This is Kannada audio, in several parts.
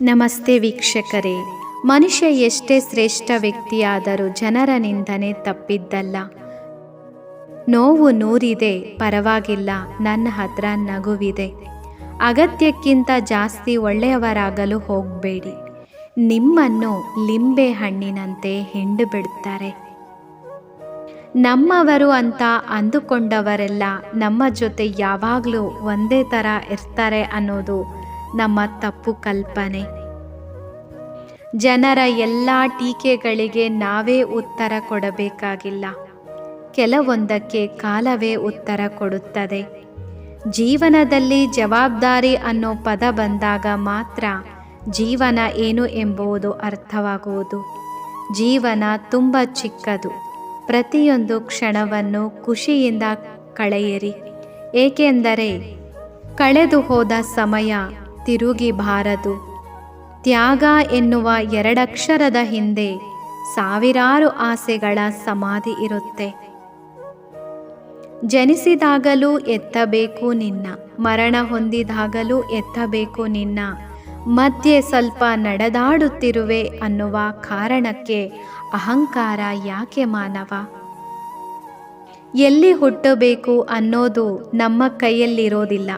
ನಮಸ್ತೆ ವೀಕ್ಷಕರೇ. ಮನುಷ್ಯ ಎಷ್ಟೇ ಶ್ರೇಷ್ಠ ವ್ಯಕ್ತಿಯಾದರೂ ಜನರ ನಿಂದನೆ ತಪ್ಪಿದ್ದಲ್ಲ. ನೋವು ನೂರಿದೆ, ಪರವಾಗಿಲ್ಲ, ನನ್ನ ಹತ್ರ ನಗುವಿದೆ. ಅಗತ್ಯಕ್ಕಿಂತ ಜಾಸ್ತಿ ಒಳ್ಳೆಯವರಾಗಲು ಹೋಗಬೇಡಿ. ನಿಮ್ಮನ್ನು ಲಿಂಬೆ ಹಣ್ಣಿನಂತೆ ಹಿಂಡು ಬಿಡ್ತಾರೆ. ನಮ್ಮವರು ಅಂತ ಅಂದುಕೊಂಡವರೆಲ್ಲ ನಮ್ಮ ಜೊತೆ ಯಾವಾಗಲೂ ಒಂದೇ ಥರ ಇರ್ತಾರೆ ಅನ್ನೋದು ನಮ್ಮ ತಪ್ಪು ಕಲ್ಪನೆ. ಜನರ ಎಲ್ಲ ಟೀಕೆಗಳಿಗೆ ನಾವೇ ಉತ್ತರ ಕೊಡಬೇಕಾಗಿಲ್ಲ. ಕೆಲವೊಂದಕ್ಕೆ ಕಾಲವೇ ಉತ್ತರ ಕೊಡುತ್ತದೆ. ಜೀವನದಲ್ಲಿ ಜವಾಬ್ದಾರಿ ಅನ್ನೋ ಪದ ಬಂದಾಗ ಮಾತ್ರ ಜೀವನ ಏನು ಎಂಬುದು ಅರ್ಥವಾಗುವುದು. ಜೀವನ ತುಂಬ ಚಿಕ್ಕದು. ಪ್ರತಿಯೊಂದು ಕ್ಷಣವನ್ನು ಖುಷಿಯಿಂದ ಕಳೆಯಿರಿ. ಏಕೆಂದರೆ ಕಳೆದು ಹೋದ ಸಮಯ ತಿರುಗಿ ಬಾರದು. ತ್ಯಾಗ ಎನ್ನುವ ಎರಡಕ್ಷರದ ಹಿಂದೆ ಸಾವಿರಾರು ಆಸೆಗಳ ಸಮಾಧಿ ಇರುತ್ತೆ. ಜನಿಸಿದಾಗಲೂ ಎತ್ತಬೇಕು ನಿನ್ನ, ಮರಣ ಹೊಂದಿದಾಗಲೂ ಎತ್ತಬೇಕು ನಿನ್ನ, ಮಧ್ಯೆ ಸ್ವಲ್ಪ ನಡೆದಾಡುತ್ತಿರುವೆ ಅನ್ನುವ ಕಾರಣಕ್ಕೆ ಅಹಂಕಾರ ಯಾಕೆ ಮಾನವ? ಎಲ್ಲಿ ಹುಟ್ಟಬೇಕು ಅನ್ನೋದು ನಮ್ಮ ಕೈಯಲ್ಲಿರೋದಿಲ್ಲ.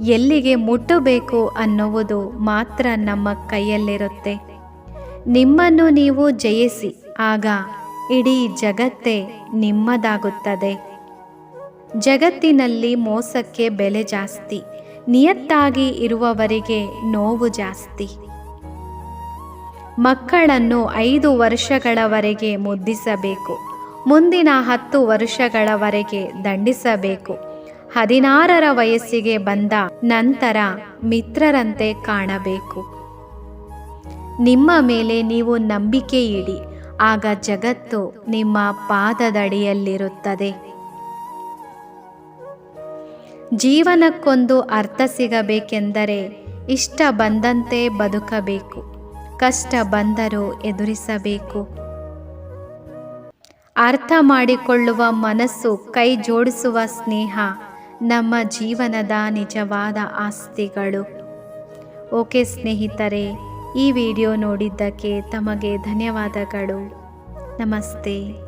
ಎಲ್ಲಿಗೆ ಮುಟ್ಟಬೇಕು ಅನ್ನುವುದು ಮಾತ್ರ ನಮ್ಮ ಕೈಯಲ್ಲಿರುತ್ತೆ. ನಿಮ್ಮನ್ನು ನೀವು ಜಯಿಸಿ, ಆಗ ಇಡೀ ಜಗತ್ತೇ ನಿಮ್ಮದಾಗುತ್ತದೆ. ಜಗತ್ತಿನಲ್ಲಿ ಮೋಸಕ್ಕೆ ಬೆಲೆ ಜಾಸ್ತಿ, ನಿಯತ್ತಾಗಿ ಇರುವವರಿಗೆ ನೋವು ಜಾಸ್ತಿ. ಮಕ್ಕಳನ್ನು ಐದು ವರ್ಷಗಳವರೆಗೆ ಮುದ್ದಿಸಬೇಕು, ಮುಂದಿನ ಹತ್ತು ವರ್ಷಗಳವರೆಗೆ ದಂಡಿಸಬೇಕು. ಹದಿನಾರರ ವಯಸ್ಸಿಗೆ ಬಂದ ನಂತರ ಮಿತ್ರರಂತೆ ಕಾಣಬೇಕು. ನಿಮ್ಮ ಮೇಲೆ ನೀವು ನಂಬಿಕೆ ಇಡಿ ಆಗ ಜಗತ್ತು ನಿಮ್ಮ ಪಾದದಡಿಯಲ್ಲಿರುತ್ತದೆ. ಜೀವನಕ್ಕೊಂದು ಅರ್ಥ ಸಿಗಬೇಕೆಂದರೆ ಇಷ್ಟ ಬಂದಂತೆ ಬದುಕಬೇಕು, ಕಷ್ಟ ಬಂದರೂ ಎದುರಿಸಬೇಕು. ಅರ್ಥ ಮಾಡಿಕೊಳ್ಳುವ ಮನಸ್ಸು ಕೈ ಜೋಡಿಸುವ ಸ್ನೇಹ ನಮ್ಮ ಜೀವನದ ನಿಜವಾದ ಆಸ್ತಿಗಳು. ಓಕೆ ಸ್ನೇಹಿತರೆ ಈ ವಿಡಿಯೋ ನೋಡಿದ್ದಕ್ಕೆ ತಮಗೆ ಧನ್ಯವಾದಗಳು. ನಮಸ್ತೆ.